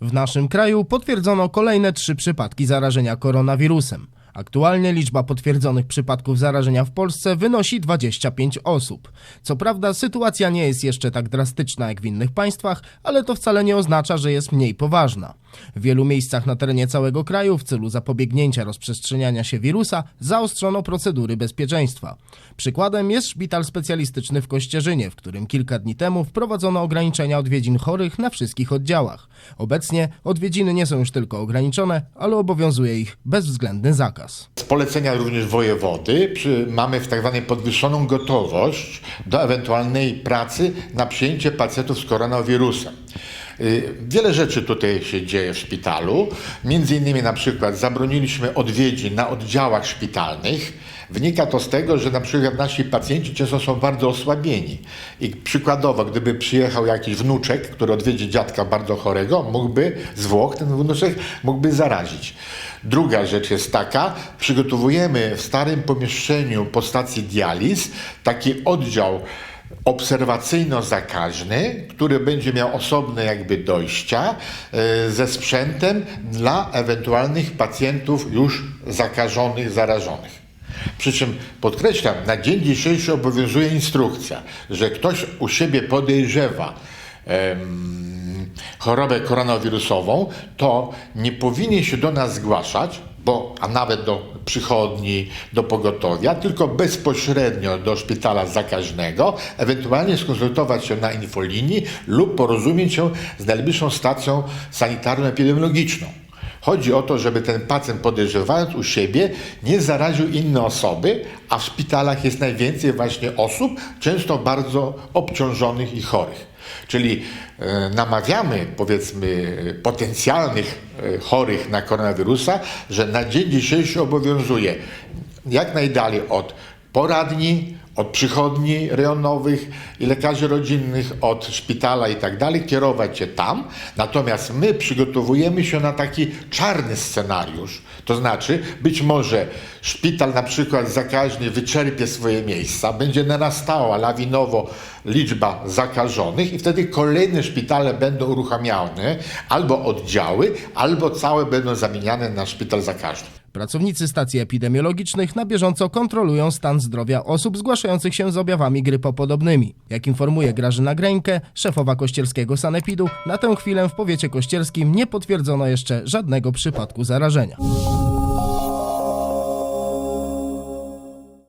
W naszym kraju potwierdzono kolejne trzy przypadki zarażenia koronawirusem. Aktualnie liczba potwierdzonych przypadków zarażenia w Polsce wynosi 25 osób. Co prawda sytuacja nie jest jeszcze tak drastyczna jak w innych państwach, ale to wcale nie oznacza, że jest mniej poważna. W wielu miejscach na terenie całego kraju w celu zapobiegnięcia rozprzestrzeniania się wirusa zaostrzono procedury bezpieczeństwa. Przykładem jest szpital specjalistyczny w Kościerzynie, w którym kilka dni temu wprowadzono ograniczenia odwiedzin chorych na wszystkich oddziałach. Obecnie odwiedziny nie są już tylko ograniczone, ale obowiązuje ich bezwzględny zakaz. Z polecenia również wojewody mamy w tak zwanej podwyższoną gotowość do ewentualnej pracy na przyjęcie pacjentów z koronawirusem. Y, Wiele rzeczy tutaj się dzieje w szpitalu. Między innymi na przykład zabroniliśmy odwiedzin na oddziałach szpitalnych. Wynika to z tego, że na przykład nasi pacjenci często są bardzo osłabieni. I przykładowo, gdyby przyjechał jakiś wnuczek, który odwiedzi dziadka bardzo chorego, mógłby z Włoch ten wnuczek mógby zarazić. Druga rzecz jest taka, przygotowujemy w starym pomieszczeniu po stacji dializ taki oddział obserwacyjno-zakaźny, który będzie miał osobne jakby dojścia e, ze sprzętem dla ewentualnych pacjentów już zakażonych, zarażonych. Przy czym podkreślam, na dzień dzisiejszy obowiązuje instrukcja, że ktoś u siebie podejrzewa em, chorobę koronawirusową, to nie powinien się do nas zgłaszać, bo, a nawet do przychodni, do pogotowia, tylko bezpośrednio do szpitala zakaźnego, ewentualnie skonsultować się na infolinii lub porozumieć się z najbliższą stacją sanitarno-epidemiologiczną. Chodzi o to, żeby ten pacjent podejrzewając u siebie nie zaraził inne osoby, a w szpitalach jest najwięcej właśnie osób, często bardzo obciążonych i chorych. Czyli e, namawiamy, powiedzmy, potencjalnych e, chorych na koronawirusa, że na dzień dzisiejszy obowiązuje jak najdalej od poradni, od przychodni rejonowych i lekarzy rodzinnych, od szpitala i tak dalej, kierować się tam. Natomiast my przygotowujemy się na taki czarny scenariusz. To znaczy, być może szpital na przykład zakaźny wyczerpie swoje miejsca, będzie narastała lawinowo liczba zakażonych i wtedy kolejne szpitale będą uruchamiane, albo oddziały, albo całe będą zamieniane na szpital zakaźny. Pracownicy stacji epidemiologicznych na bieżąco kontrolują stan zdrowia osób zgłaszających się z objawami grypopodobnymi. Jak informuje Grażyna Greńkę, szefowa kościerskiego sanepidu, na tę chwilę w powiecie kościerskim nie potwierdzono jeszcze żadnego przypadku zarażenia.